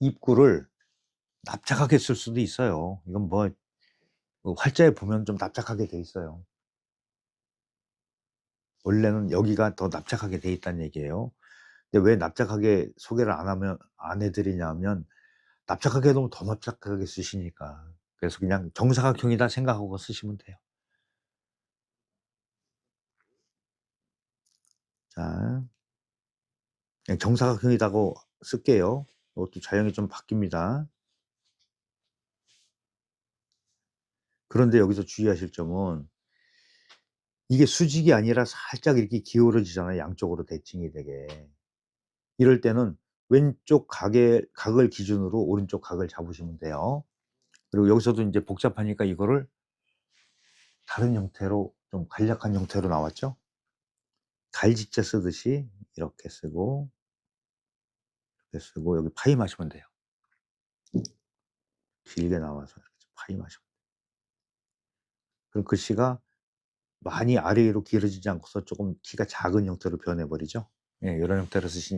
입구를 납작하게 쓸 수도 있어요. 이건 뭐그 활자에 보면 좀 납작하게 돼 있어요. 원래는 여기가 더 납작하게 돼 있다는 얘기예요. 근데 왜 납작하게 소개를 안 하면 안 해 드리냐면 납작하게 해 놓으면 더 납작하게 쓰시니까. 그래서 그냥 정사각형이다 생각하고 쓰시면 돼요. 자. 정사각형이라고 쓸게요. 이것도 자형이 좀 바뀝니다. 그런데 여기서 주의하실 점은 이게 수직이 아니라 살짝 이렇게 기울어지잖아요, 양쪽으로 대칭이 되게. 이럴 때는 왼쪽 각의 각을 기준으로 오른쪽 각을 잡으시면 돼요. 그리고 여기서도 인제 복잡하니까 이거를 다른 형태로 좀 간략한 형태로 나왔죠? 갈짓자 쓰듯이 이렇게 쓰고 쓰고 여기 파임하시면 돼요. 길게 나와서 이렇게 파임하시면 그럼 글씨가 많이 아래로 길어지지 않고서 쪼금 키가 작은 형태로 변해 버리죠. 예 요런 형태로 쓰시니